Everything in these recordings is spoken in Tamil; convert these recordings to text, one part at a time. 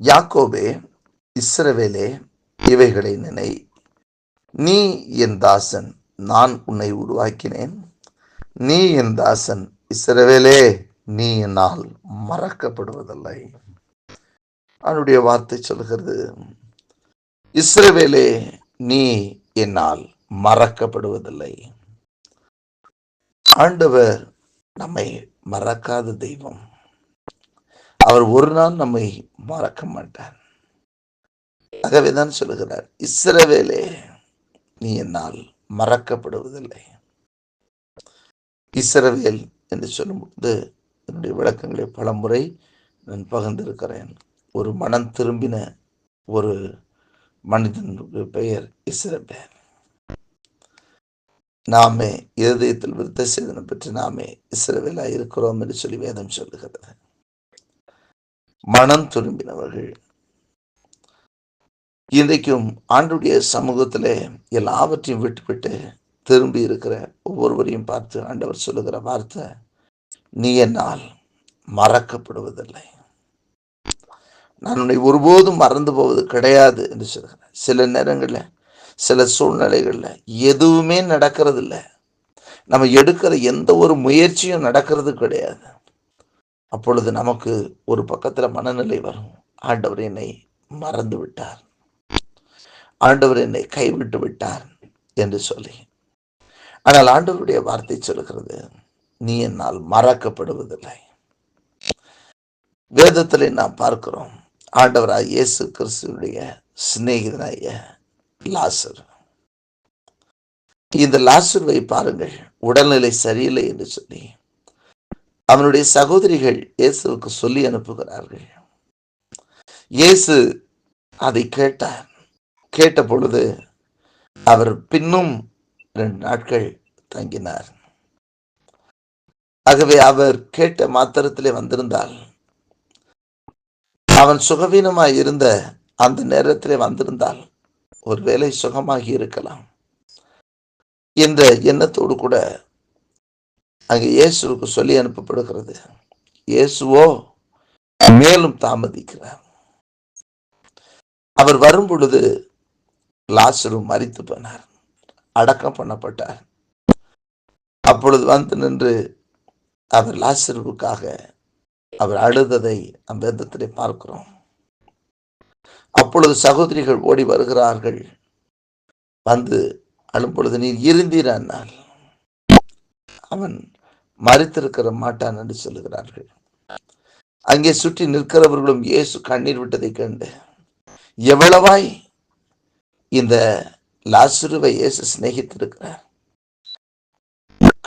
யாக்கோபே இஸ்ரவேலே இவைகளை நினை. நீ என் தாசன் நான் உன்னை உருவாக்கினேன். நீ என் தாசன் இஸ்ரவேலே நீ என்னால் மறக்கப்படுவதில்லை. அவனுடைய வார்த்தை சொல்கிறது இஸ்ரவேலே நீ என்னால் மறக்கப்படுவதில்லை. ஆண்டவர் நம்மை மறக்காத தெய்வம். அவர் ஒரு நாள் நம்மை மறக்க மாட்டார். ஆகவேதான் சொல்லுகிறார் இஸ்ரவேலே நீ என்னால் மறக்கப்படுவதில்லை. இஸ்ரவேல் என்று சொல்லும்போது என்னுடைய விளக்கங்களை பல முறை நான் பகிர்ந்திருக்கிறேன். ஒரு மனம் திரும்பின ஒரு மனிதனுடைய பெயர் இஸ்ரவேல். நாமே இருதயத்தில் விருத்த சேதனை பெற்று நாமே இஸ்ரவேலாக இருக்கிறோம் என்று சொல்லி வேதம் சொல்லுகிறது. மனம் திரும்பினவர்கள். இன்றைக்கும் ஆண்டுடைய சமூகத்திலே எல்லாவற்றையும் விட்டுவிட்டு திரும்பி இருக்கிற ஒவ்வொருவரையும் பார்த்து ஆண்டவர் சொல்லுகிற வார்த்தை நீ என்னால் மறக்கப்படுவதில்லை. நான் உன்னை ஒருபோதும் மறந்து போவது கிடையாது என்று சொல்கிறேன் சில நேரங்களில் சில சூழ்நிலைகளில் எதுவுமே நடக்கிறது இல்லை நம்ம எடுக்கிற எந்த ஒரு முயற்சியும் நடக்கிறது கிடையாது. அப்பொழுது நமக்கு ஒரு பக்கத்தில் மனநிலை வரும். ஆண்டவர் என்னை மறந்து விட்டார். ஆண்டவர் என்னை கைவிட்டு விட்டார் என்று சொல்லி. ஆனால் ஆண்டவருடைய வார்த்தை சொல்கிறது நீ என்னால் மறக்கப்படுவதில்லை. வேதத்தில் நாம் பார்க்கிறோம் ஆண்டவராக இயேசு கிறிஸ்துடைய சிநேகிதனாய லாசர். இந்த லாசர்வை பாருங்கள் உடல்நிலை சரியில்லை என்று சொல்லி. அவனுடைய சகோதரிகள் இயேசுவுக்கு சொல்லி அனுப்புகிறார்கள். இயேசு அதை கேட்டார். கேட்ட பொழுது அவர் பின்னும் ரெண்டு நாட்கள் தங்கினார். ஆகவே அவர் கேட்ட மாத்திரத்திலே வந்திருந்தால் அவன் சுகவீனமாய் இருந்த அந்த நேரத்திலே வந்திருந்தால் ஒருவேளை சுகமாகி இருக்கலாம். என்ற எண்ணத்தோடு கூட அங்கே இயேசுவுக்கு சொல்லி அனுப்பப்படுகிறது. இயேசுவோ மேலும் தாமதிக்கிறார். அவர் வரும் பொழுது லாசரு மறித்து போனார். அடக்கம் பண்ணப்பட்டார். அப்பொழுது வந்து நின்று அவர் லாசருவுக்காக அவர் அழுததை அந்த விதத்திலே பார்க்கிறோம். அப்பொழுது சகோதரிகள் ஓடி வருகிறார்கள். வந்து அழும் பொழுது நீர் இருந்தீர் அவன் மறித்திருக்கிற மாட்டான் என்று சொல்லுகிறார்கள். அங்கே சுற்றி நிற்கிறவர்களும் இயேசு கண்ணீர் விட்டதை கண்டு எவ்வளவாய் இந்த லாசுருவை இயேசு சிநேகித்திருக்கிறார்.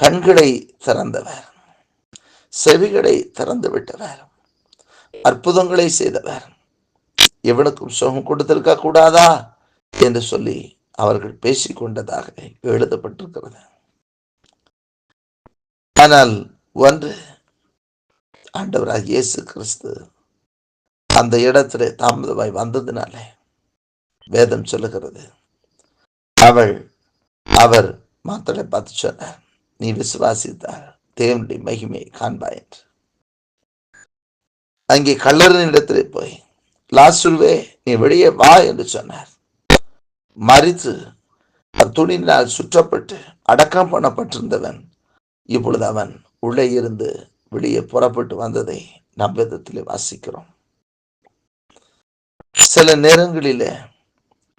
கண்களை திறந்தவர் செவிகளை திறந்து விட்டவர் அற்புதங்களை செய்தவர். எவனுக்கும் சுகம் கொடுத்திருக்க கூடாதா என்று சொல்லி அவர்கள் பேசிக் கொண்டதாக எழுதப்பட்டிருக்கிறது. ஆனால் ஒன்று ஆண்டவராக இயேசு கிறிஸ்து அந்த இடத்துல தாமதமாய் வந்ததுனால வேதம் சொல்லுகிறது. அவள் அவர் மாத்தளை பார்த்து சொன்னார் நீ விசுவாசித்தார் தேவனுடைய மகிமை காண்பாய் என்று. அங்கே கல்லறின் இடத்திலே போய் லாசுருவே நீ வெளியே வா என்று சொன்னார். மறித்து துணினால் சுற்றப்பட்டு அடக்கம் பண்ணப்பட்டிருந்தவன் இப்பொழுது அவன் உள்ளே இருந்து வெளியே புறப்பட்டு வந்ததை நம் விதத்திலே வாசிக்கிறோம். சில நேரங்களிலே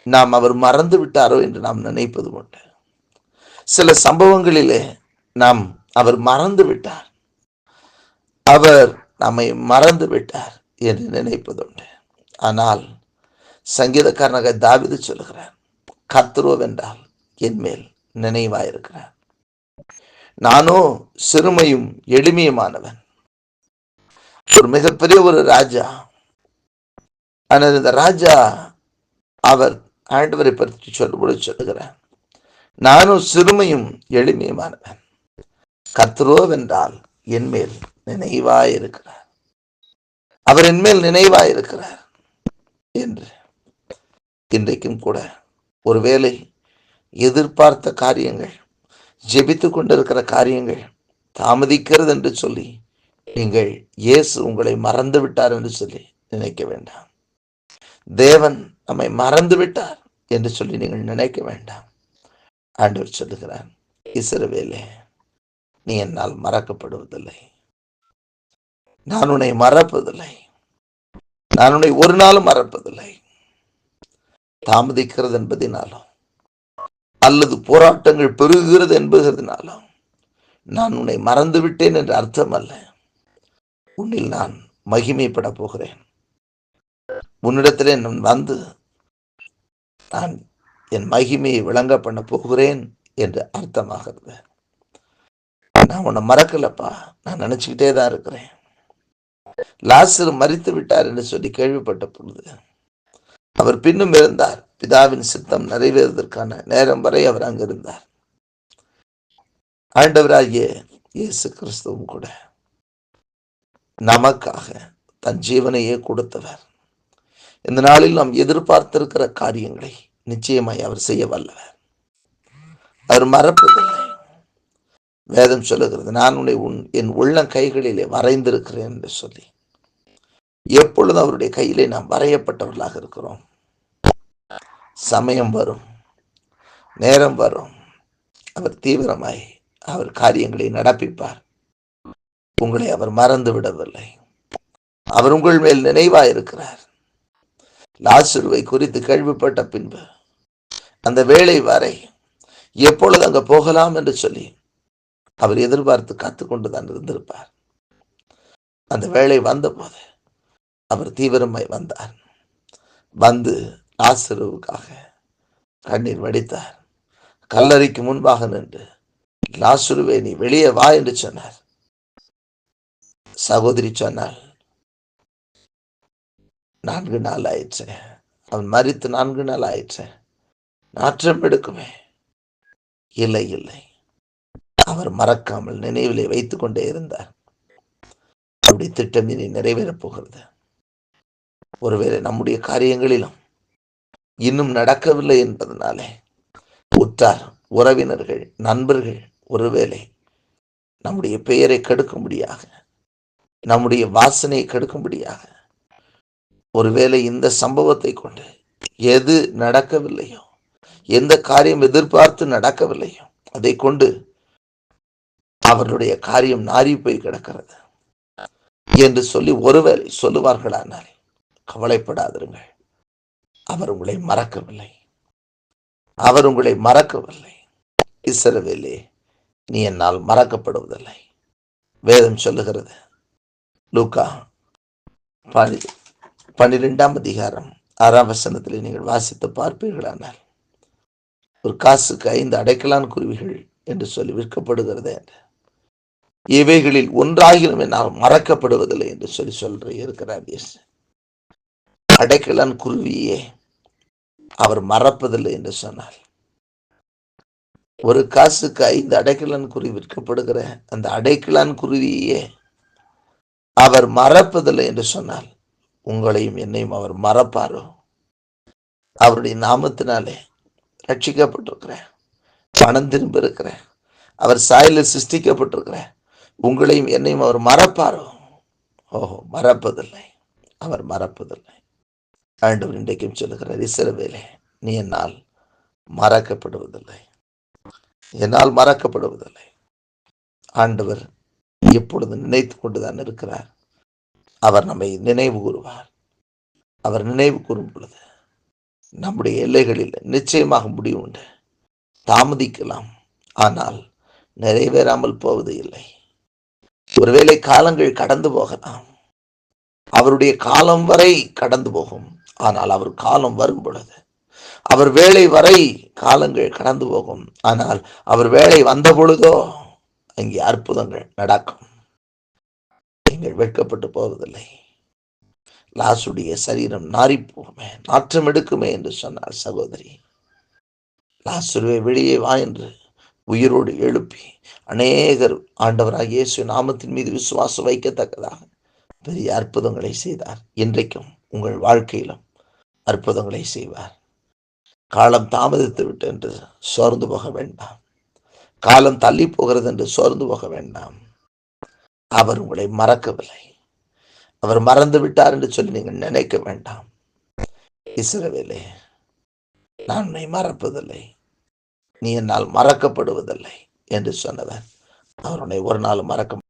நாம் அவர் மறந்து விட்டாரோ என்று நாம் நினைப்பது உண்டு. சில சம்பவங்களிலே நாம் அவர் மறந்து விட்டார். அவர் நம்மை மறந்து விட்டார் என்று நினைப்பதுண்டு ஆனால் சங்கீதக்காரனாக தாவிது சொல்கிறார் கத்துருவென்றால் என் மேல் நினைவாயிருக்கிறார். நானோ சிறுமையும் எளிமையுமானவன். ஒரு மிகப்பெரிய ஒரு ராஜா. ஆனால் இந்த ராஜா அவர் ஆண்டவரை பற்றி சொல்லும்போது சொல்லுகிறார் நானும் சிறுமையும் எளிமையுமானவன். கத்ரோவென்றால் என்மேல் நினைவாய் நினைவாயிருக்கிறார் அவர் என் மேல் நினைவாயிருக்கிறார் என்று. இன்றைக்கும் கூட ஒருவேளை எதிர்பார்த்த காரியங்கள் ஜெபித்து கொண்டிருக்கிற காரியங்கள் தாமதிக்கிறது என்று சொல்லி நீங்கள் இயேசு உங்களை மறந்து விட்டார் என்று சொல்லி நினைக்க வேண்டாம். தேவன் நம்மை மறந்து விட்டார் என்று சொல்லி நீங்கள் நினைக்க வேண்டாம். ஆண்டவர் சொல்லுகிறார் இஸ்ரவேலே நீ என்னால் மறக்கப்படுவதில்லை. நான் உன்னை மறப்பதில்லை. நான் உன்னை ஒரு நாளும் மறப்பதில்லை. தாமதிக்கிறது என்பதினாலும் அல்லது போராட்டங்கள் பெருகுகிறது என்பதனாலும் நான் உன்னை மறந்து விட்டேன் என்று அர்த்தம் அல்ல உன்னில் நான் மகிமைப்பட போகிறேன். உன்னிடத்திலே நான் வந்து நான் என் மகிமையை விளங்க பண்ண போகிறேன் என்று அர்த்தமாகிறது. நான் உன்னை மறக்கலப்பா. நான் நினைச்சுக்கிட்டே தான் இருக்கிறேன். லாசர் மறித்து விட்டார் என்று சொல்லி கேள்விப்பட்ட பொழுது அவர் பின்னும் இருந்தார். பிதாவின் சித்தம் நிறைவேறுவதற்கான நேரம் வரை அவர் அங்கிருந்தார். ஆண்டவராகிய இயேசு கிறிஸ்துவும் கூட நமக்காக தன் ஜீவனையே கொடுத்தவர். இந்த நாளில் நாம் எதிர்பார்த்திருக்கிற காரியங்களை நிச்சயமாய் அவர் செய்ய வல்லவர். அவர் மறப்பதில்லை. வேதம் சொல்லுகிறது நான் உன்னை உன் என் உள்ள கைகளிலே வரைந்திருக்கிறேன் என்று சொல்லி எப்பொழுதும் அவருடைய கையிலே நாம் வரையப்பட்டவர்களாக இருக்கிறோம். சமயம் வரும். நேரம் வரும். அவர் தீவிரமாய் அவர் காரியங்களை நடப்பிப்பார். உங்களை அவர் மறந்து விடவில்லை. அவர் உங்கள் மேல் நினைவாயிருக்கிறார். லாசுருவை குறித்து கேள்விப்பட்ட பின்பு அந்த வேலை வரை எப்பொழுது அங்க போகலாம் என்று சொல்லி அவர் எதிர்பார்த்து காத்து கொண்டுதான் இருந்திருப்பார். அந்த வேலை வந்தபோது அவர் தீவிரமாய் வந்தார். வந்து லாசருவுக்காக கண்ணீர் வடித்தார். கல்லறைக்கு முன்பாக நின்று லாசுருவே நீ வெளியே வா என்று சொன்னார். சகோதரி சொன்னாள் நான்கு நாள் ஆயிடுச்சு அவன் மறித்து நான்கு நாள் ஆயிடுச்சேன் நாற்றம் எடுக்குமே. இல்லை இல்லை. அவர் மறக்காமல் நினைவிலே வைத்துக் கொண்டே இருந்தார். அப்படி திட்டம் இனி நிறைவேறப் போகிறது. ஒருவேளை நம்முடைய காரியங்களிலும் இன்னும் நடக்கவில்லை என்பதனாலே உற்றார் உறவினர்கள் நண்பர்கள் ஒருவேளை நம்முடைய பெயரை கெடுக்கும்படியாக நம்முடைய வாசனையை கெடுக்கும்படியாக ஒருவேளை இந்த சம்பவத்தை கொண்டு எது நடக்கவில்லையோ எந்த காரியம் எதிர்பார்த்து நடக்கவில்லையோ அதை கொண்டு அவருடைய காரியம் நாரி போய் கிடக்கிறது என்று சொல்லி ஒருவேளை சொல்லுவார்களானாலே கவலைப்படாதிருங்கள். அவர் உங்களை மறக்கவில்லை. அவர் உங்களை மறக்கவில்லை. இசரவேலே நீ என்னால் மறக்கப்படுவதில்லை. வேதம் சொல்லுகிறது. லூக்கா பனி பன்னிரெண்டாம் அதிகாரம் ஆறாம் வசனத்தில் நீங்கள் வாசித்து பார்ப்பீர்களானால் ஒரு காசுக்கு ஐந்து அடைக்கலான் குருவிகள் என்று சொல்லி விற்கப்படுகிறது என்று. இவைகளில் ஒன்றாகிலும் என்னால் மறக்கப்படுவதில்லை என்று சொல்லி சொல்ற இருக்கிறார் அடைக்கலான் குருவியே அவர் மறப்பதில்லை என்று சொன்னார். ஒரு காசுக்கு ஐந்து அடைக்கலான் குருவி விற்கப்படுகிற அந்த அடைக்கலான் குருவியே அவர் மறப்பதில்லை என்று சொன்னால் உங்களையும் என்னையும் அவர் மறப்பாரோ? அவருடைய நாமத்தினாலே ரட்சிக்கப்பட்டிருக்கிறேன். பணம் திரும்ப இருக்கிறேன். அவர் சாயல சிருஷ்டிக்கப்பட்டிருக்கிறேன். உங்களையும் என்னையும் அவர் மறப்பாரோ? ஓஹோ மறப்பதில்லை. அவர் மறப்பதில்லை. ஆண்டவர் இன்றைக்கும் சொல்லுகிறார் இசரவேலே நீ என்னால் மறக்கப்படுவதில்லை. என்னால் மறக்கப்படுவதில்லை. ஆண்டவர் எப்பொழுது நினைத்து கொண்டுதான் இருக்கிறார் அவர் நம்மை நினைவு கூறுவார். அவர் நினைவு கூறும் பொழுது நம்முடைய எல்லைகளில் நிச்சயமாக முடிவு உண்டு. தாமதிக்கலாம் ஆனால் நிறைவேறாமல் போவது இல்லை. ஒருவேளை காலங்கள் கடந்து போகலாம். அவருடைய காலம் வரை கடந்து போகும். ஆனால் அவர் காலம் வரும் பொழுது அவர் வேலை வரை காலங்கள் கடந்து போகும். ஆனால் அவர் வேலை வந்த பொழுதோ அங்கே அற்புதங்கள் நடக்கும். நீங்கள் வெட்கப்பட்டு போவதில்லை. லாசுடைய சரீரம் நாரி போகுமே நாற்றம் எடுக்குமே என்று சொன்னார் சகோதரி. லாசுருவை வெளியே வா என்று உயிரோடு எழுப்பி அநேகர் ஆண்டவராக இயேசு நாமத்தின் மீது விசுவாசம் வைக்கத்தக்கதாக பெரிய அற்புதங்களை செய்தார். இன்றைக்கும் உங்கள் வாழ்க்கையிலும் அற்புதங்களை செய்வார். காலம் தாமதித்து விட்டு என்று சோர்ந்து போக வேண்டாம். காலம் தள்ளி போகிறது என்று சோர்ந்து போக வேண்டாம். அவர் உங்களை மறக்கவில்லை. அவர் மறந்து விட்டார் என்று சொல்லி நீங்கள் நினைக்க வேண்டாம். இஸ்ரவேலே நான் உன்னை மறப்பதில்லை. நீ என்னால் மறக்கப்படுவதில்லை என்று சொன்னவர். அவர் உன்னை ஒரு நாள் மறக்க